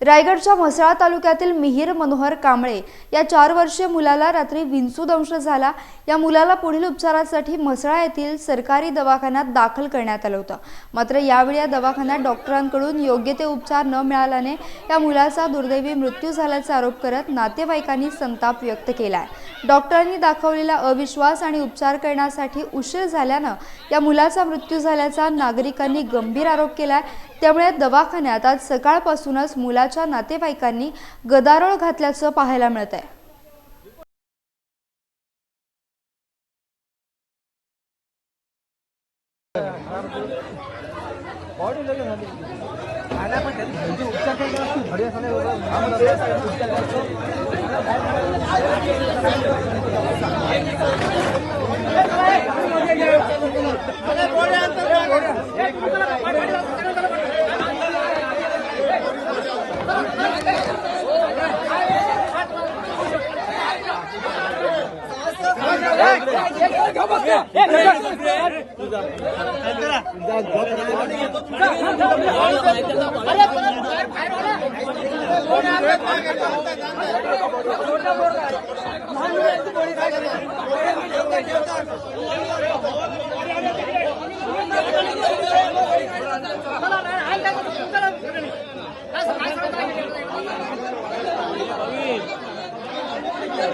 रायगडच्या म्हसळा तालुक्यातील मिहीर मनोहर कांबळे या चार वर्षीय मुलाला रात्री विंचूदंश झाला. या मुलाला पुढील उपचारासाठी म्हसळा येथील सरकारी दवाखान्यात दाखल करण्यात आलं होतं. मात्र यावेळी या दवाखान्यात डॉक्टरांकडून योग्य ते उपचार न मिळाल्याने या मुलाचा दुर्दैवी मृत्यू झाल्याचा आरोप करत नातेवाईकांनी संताप व्यक्त केला आहे डॉक्टरांनी दाखवलेला अविश्वास आणि उपचार करण्यासाठी उशीर झाल्यानं या मुलाचा मृत्यू झाल्याचा नागरिकांनी गंभीर आरोप केला आहे त्यामुळे दवाखान्यात आज सकाळपासूनच मुला मुलाच्या नातेवाईकांनी गदारोळ घातल्याचं पाहायला मिळत आहे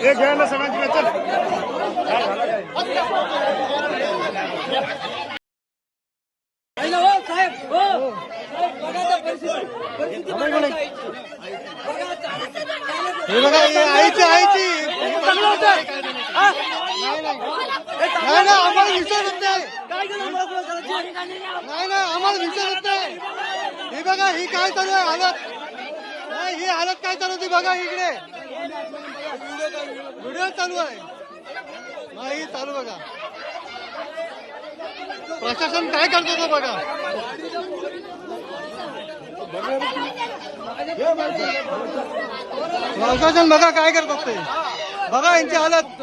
एक घ्यायला सगळ्यांची चल. हे बघा आईची आईची. नाही ना आम्हाला विचारत नाही. नाही ना आम्हाला विचारत नाही. हे बघा ही काय चालू आहे हालत? नाही ही हालत काय चालू होती बघा इकडे. व्हिडिओ चालू आहे. नाही चालू बघा. प्रशासन काय करतो तो बघा. प्रशासन बघा काय करतात ते. बघा यांची हालत.